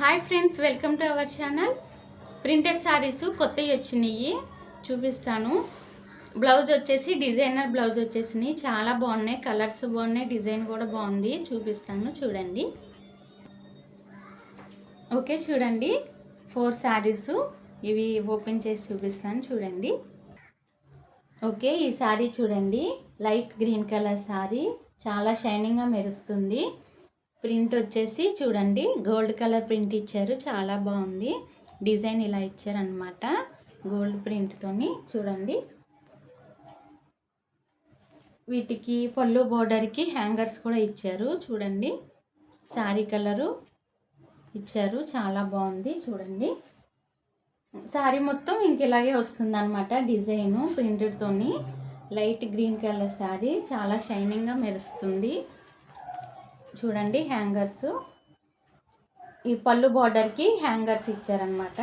Hi friends welcome to our channel printed saris కొత్తవి వచ్చినాయి. చూపిస్తాను. బ్లౌజ్ వచ్చేసి డిజైనర్ బ్లౌజ్ వచ్చేసినాయి. చాలా బాగున్నాయి. కలర్స్ బాగున్నాయి. డిజైన్ కూడా బాగుంది. చూపిస్తాను. చూడండి. ఓకే చూడండి. ఫోర్ శారీస్ ఇవి ఓపెన్ చేసి చూపిస్తాను. చూడండి. ఓకే ఈ శారీ చూడండి. లైట్ గ్రీన్ కలర్ శారీ చాలా షైనింగ్గా మెరుస్తుంది. ప్రింట్ వచ్చేసి చూడండి గోల్డ్ కలర్ ప్రింట్ ఇచ్చారు చాలా బాగుంది. డిజైన్ ఇలా ఇచ్చారనమాట గోల్డ్ ప్రింట్తోని చూడండి. వీటికి పళ్ళు బోర్డర్కి హ్యాంగర్స్ కూడా ఇచ్చారు చూడండి. శారీ కలరు ఇచ్చారు చాలా బాగుంది చూడండి. శారీ మొత్తం ఇంక ఇలాగే వస్తుందన్నమాట డిజైను ప్రింటెడ్తోని లైట్ గ్రీన్ కలర్ శారీ చాలా షైనింగ్గా మెరుస్తుంది. చూడండి హ్యాంగర్స్. ఈ పళ్ళు బార్డర్కి హ్యాంగర్స్ ఇచ్చారనమాట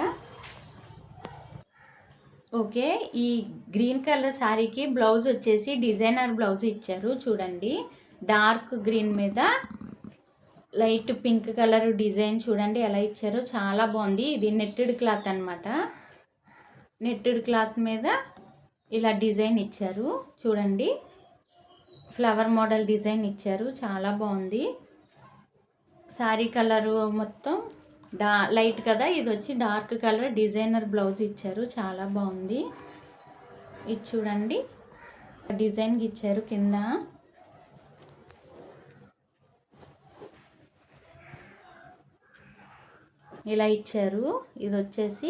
ఓకే ఈ గ్రీన్ కలర్ శారీకి బ్లౌజ్ వచ్చేసి డిజైనర్ బ్లౌజ్ ఇచ్చారు చూడండి. డార్క్ గ్రీన్ మీద లైట్ పింక్ కలర్ డిజైన్ చూడండి ఎలా ఇచ్చారో. చాలా బాగుంది. ఇది నెట్టెడ్ క్లాత్ అనమాట నెట్టెడ్ క్లాత్ మీద ఇలా డిజైన్ ఇచ్చారు చూడండి. ఫ్లవర్ మోడల్ డిజైన్ ఇచ్చారు చాలా బాగుంది. శారీ కలరు మొత్తం డా లైట్ కదా ఇది వచ్చి డార్క్ కలర్ డిజైనర్ బ్లౌజ్ ఇచ్చారు చాలా బాగుంది. ఇది చూడండి డిజైన్కి ఇచ్చారు కింద. ఇలా ఇచ్చారు ఇది వచ్చేసి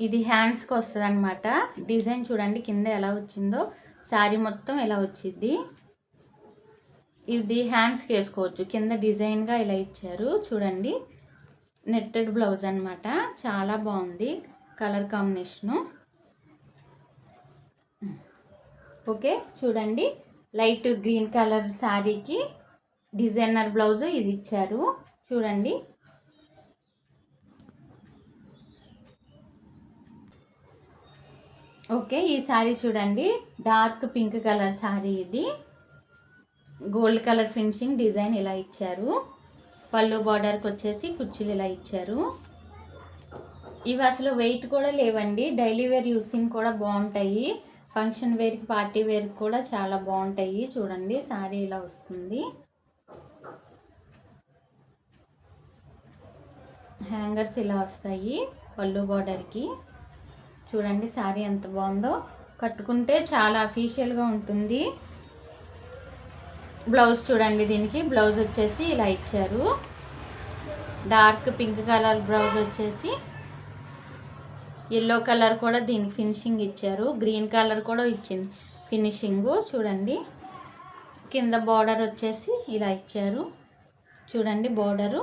ఇది హ్యాండ్స్కి వస్తుంది అనమాట డిజైన్ చూడండి కింద ఎలా వచ్చిందో శారీ మొత్తం ఎలా వచ్చింది ఇది హ్యాండ్స్కి వేసుకోవచ్చు. కింద డిజైన్గా ఇలా ఇచ్చారు. చూడండి. నెట్టెడ్ బ్లౌజ్ అనమాట చాలా బాగుంది. Colour combination. ఓకే. చూడండి. లైట్ గ్రీన్ కలర్ శారీకి డిజైనర్ బ్లౌజ్ ఇది ఇచ్చారు. చూడండి. ఓకే. ఈ శారీ చూడండి. డార్క్ పింక్ కలర్ శారీ ఇది. గోల్డ్ కలర్ ఫినిషింగ్ డిజైన్ ఇలా ఇచ్చారు. పళ్ళు బార్డర్కి వచ్చేసి కుర్చీలు ఇలా ఇచ్చారు. ఇవి అసలు వెయిట్ కూడా లేవండి. డైలీ వేర్ యూసింగ్ కూడా బాగుంటాయి. ఫంక్షన్ వేర్కి పార్టీ వేర్కి కూడా చాలా బాగుంటాయి. చూడండి శారీ ఇలా వస్తుంది. హ్యాంగర్స్ ఇలా వస్తాయి పళ్ళు బార్డర్కి చూడండి శారీ ఎంత బాగుందో. కట్టుకుంటే చాలా అఫీషియల్గా ఉంటుంది. బ్లౌజ్ చూడండి దీనికి. బ్లౌజ్ వచ్చేసి ఇలా ఇచ్చారు. డార్క్ పింక్ కలర్ బ్లౌజ్ వచ్చేసి ఎల్లో కలర్ కూడా దీనికి ఫినిషింగ్ ఇచ్చారు. గ్రీన్ కలర్ కూడా ఇచ్చింది ఫినిషింగు. చూడండి. కింద బార్డర్ వచ్చేసి ఇలా ఇచ్చారు. చూడండి బార్డరు.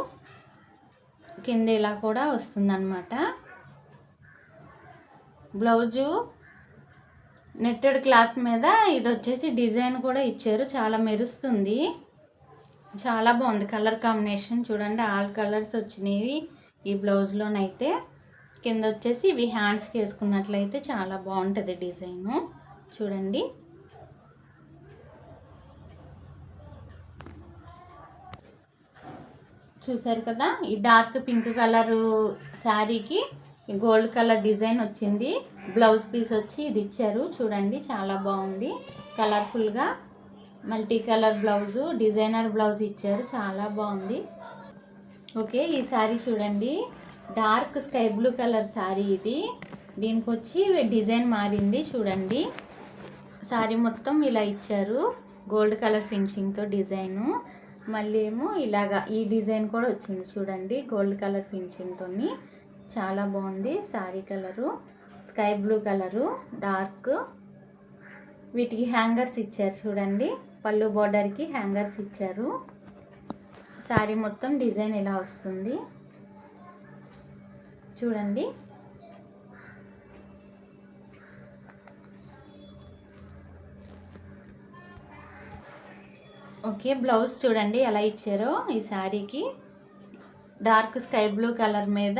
కింద ఇలా కూడా వస్తుందన్నమాట. బ్లౌజు నెట్టెడ్ క్లాత్ మీద ఇది వచ్చేసి డిజైన్ కూడా ఇచ్చారు. చాలా మెరుస్తుంది. చాలా బాగుంది కలర్ కాంబినేషన్. చూడండి ఆల్ కలర్స్ వచ్చినాయి ఈ బ్లౌజ్లోనైతే కింద వచ్చేసి ఇవి హ్యాండ్స్కి వేసుకున్నట్లయితే చాలా బాగుంటుంది డిజైను. చూడండి. చూసారు కదా ఈ డార్క్ పింక్ కలరు శారీకి గోల్డ్ కలర్ డిజైన్ వచ్చింది. బ్లౌజ్ పీస్ వచ్చి ఇది ఇచ్చారు. చూడండి చాలా బాగుంది. కలర్ఫుల్గా multi colour blouse designer blouse ఇచ్చారు. చాలా బాగుంది. ఓకే ఈ శారీ చూడండి. Dark sky blue colour sari ఇది. దీనికి వచ్చి డిజైన్ మారింది చూడండి. శారీ మొత్తం ఇలా ఇచ్చారు. గోల్డ్ కలర్ ఫినిషింగ్తో డిజైను. మళ్ళీ ఏమో ఇలాగా ఈ డిజైన్ కూడా వచ్చింది చూడండి గోల్డ్ కలర్ ఫినిషింగ్తో చాలా బాగుంది sari colour. Sky blue colour dark. వీటికి హ్యాంగర్స్ ఇచ్చారు చూడండి. పళ్ళు బార్డర్కి హ్యాంగర్స్ ఇచ్చారు. శారీ మొత్తం డిజైన్ ఇలా వస్తుంది. చూడండి. ఓకే బ్లౌజ్ చూడండి ఎలా ఇచ్చారో ఈ శారీకి డార్క్ స్కై బ్లూ కలర్ మీద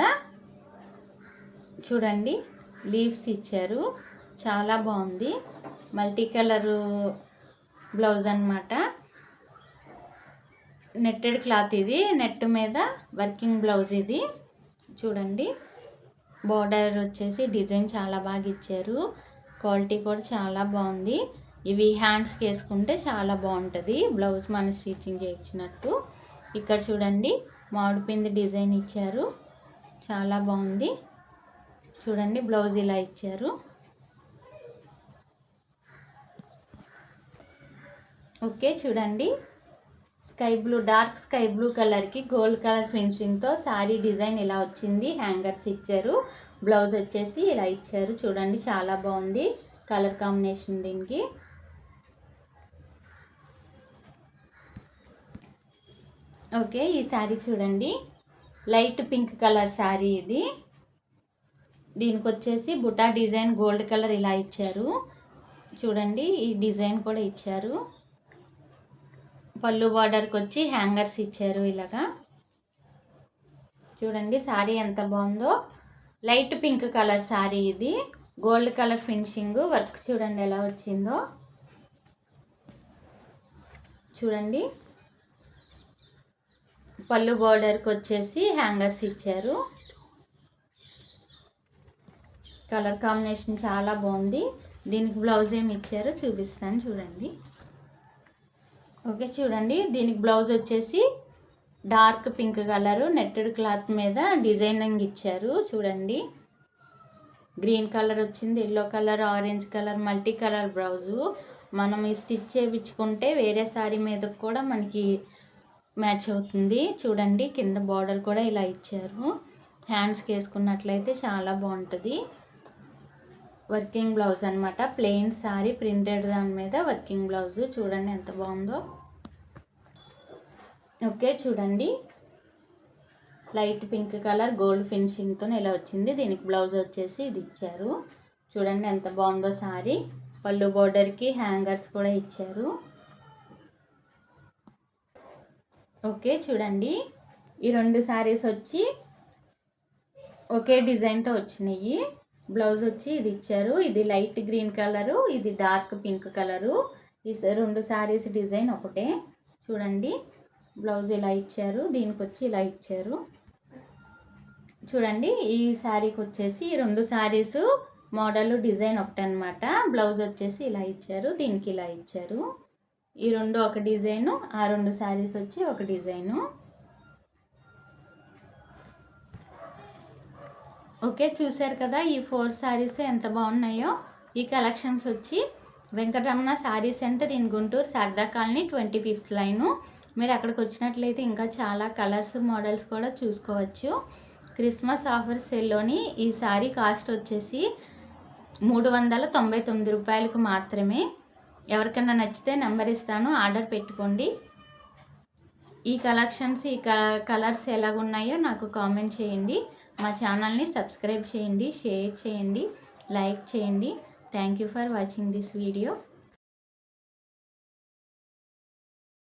చూడండి. లీవ్స్ ఇచ్చారు. చాలా బాగుంది. మల్టీ కలరు బ్లౌజ్ అనమాట నెట్టెడ్ క్లాత్ ఇది. నెట్ మీద వర్కింగ్ బ్లౌజ్ ఇది. చూడండి. బార్డర్ వచ్చేసి డిజైన్ చాలా బాగా ఇచ్చారు. క్వాలిటీ కూడా చాలా బాగుంది. ఇవి హ్యాండ్స్కి వేసుకుంటే చాలా బాగుంటుంది. బ్లౌజ్ మన స్టిచ్చింగ్ చేయించినట్టు. ఇక్కడ చూడండి. మామిడిపింది డిజైన్ ఇచ్చారు. చాలా బాగుంది. చూడండి బ్లౌజ్ ఇలా ఇచ్చారు. ఓకే చూడండి. Sky blue dark sky blue కలర్కి గోల్డ్ కలర్ ఫినిషింగ్తో శారీ డిజైన్ ఇలా వచ్చింది. హ్యాంగర్స్ ఇచ్చారు. బ్లౌజ్ వచ్చేసి ఇలా ఇచ్చారు. చూడండి చాలా బాగుంది కలర్ కాంబినేషన్ దీనికి. ఓకే ఈ శారీ చూడండి. లైట్ పింక్ కలర్ శారీ ఇది. దీనికి వచ్చేసి బుటా డిజైన్ గోల్డ్ కలర్ ఇలా ఇచ్చారు. చూడండి ఈ డిజైన్ కూడా ఇచ్చారు. పళ్ళు బార్డర్కి వచ్చి హ్యాంగర్స్ ఇచ్చారు ఇలాగా. చూడండి శారీ ఎంత బాగుందో. లైట్ పింక్ కలర్ శారీ ఇది. గోల్డ్ కలర్ ఫినిషింగ్ వర్క్ చూడండి ఎలా వచ్చిందో. చూడండి. పళ్ళు బార్డర్కి వచ్చేసి హ్యాంగర్స్ ఇచ్చారు. కలర్ కాంబినేషన్ చాలా బాగుంది. దీనికి బ్లౌజ్ ఏమి ఇచ్చారో చూపిస్తాను చూడండి. ఓకే చూడండి. దీనికి బ్లౌజ్ వచ్చేసి dark pink colour netted cloth మీద డిజైనింగ్ ఇచ్చారు. చూడండి. గ్రీన్ కలర్ వచ్చింది yellow colour orange colour multi colour blouse. మనం ఈ స్టిచ్ చేయించుకుంటే వేరే శారీ మీద కూడా మనకి మ్యాచ్ అవుతుంది. చూడండి కింద బార్డర్ కూడా ఇలా ఇచ్చారు. హ్యాండ్స్కి వేసుకున్నట్లయితే చాలా బాగుంటుంది. వర్కింగ్ బ్లౌజ్ అనమాట ప్లెయిన్ శారీ ప్రింటెడ్ దాని మీద వర్కింగ్ బ్లౌజ్. చూడండి ఎంత బాగుందో. ఓకే చూడండి. లైట్ పింక్ కలర్ గోల్డ్ ఫినిషింగ్తో ఇలా వచ్చింది. దీనికి బ్లౌజ్ వచ్చేసి ఇది ఇచ్చారు. చూడండి ఎంత బాగుందో శారీ పళ్ళు బోర్డర్కి హ్యాంగర్స్ కూడా ఇచ్చారు. ఓకే చూడండి. ఈ రెండు శారీస్ వచ్చి ఒకే డిజైన్తో వచ్చినాయి. బ్లౌజ్ వచ్చి ఇది ఇచ్చారు. ఇది లైట్ గ్రీన్ కలరు ఇది డార్క్ పింక్ కలరు. ఈ రెండు శారీస్ డిజైన్ ఒకటే. చూడండి బ్లౌజ్ ఇలా ఇచ్చారు దీనికి వచ్చి ఇలా ఇచ్చారు. చూడండి ఈ శారీకి వచ్చేసి ఈ రెండు శారీస్ మోడల్ డిజైన్ ఒకటి అనమాట బ్లౌజ్ వచ్చేసి ఇలా ఇచ్చారు దీనికి ఇలా ఇచ్చారు. ఈ రెండు ఒక డిజైను ఆ రెండు శారీస్ వచ్చి ఒక డిజైను. ఓకే చూశారు కదా ఈ ఫోర్ శారీస్ ఎంత బాగున్నాయో. ఈ కలెక్షన్స్ వచ్చి Venkataramana sari centre in Guntur Sharada colony twenty fifth line. మీరు అక్కడికి వచ్చినట్లయితే ఇంకా చాలా కలర్స్ మోడల్స్ కూడా చూసుకోవచ్చు. క్రిస్మస్ ఆఫర్ సేల్లోని ఈ శారీ కాస్ట్ వచ్చేసి మూడు వందల తొంభై తొమ్మిది రూపాయలకు మాత్రమే. ఎవరికైనా నచ్చితే నెంబర్ ఇస్తాను ఆర్డర్ పెట్టుకోండి. ఈ కలెక్షన్స్ ఈ కలర్స్ ఎలాగున్నాయో నాకు కామెంట్ చేయండి. మా ఛానల్ని సబ్స్క్రైబ్ చేయండి షేర్ చేయండి లైక్ చేయండి. Thank you for watching this video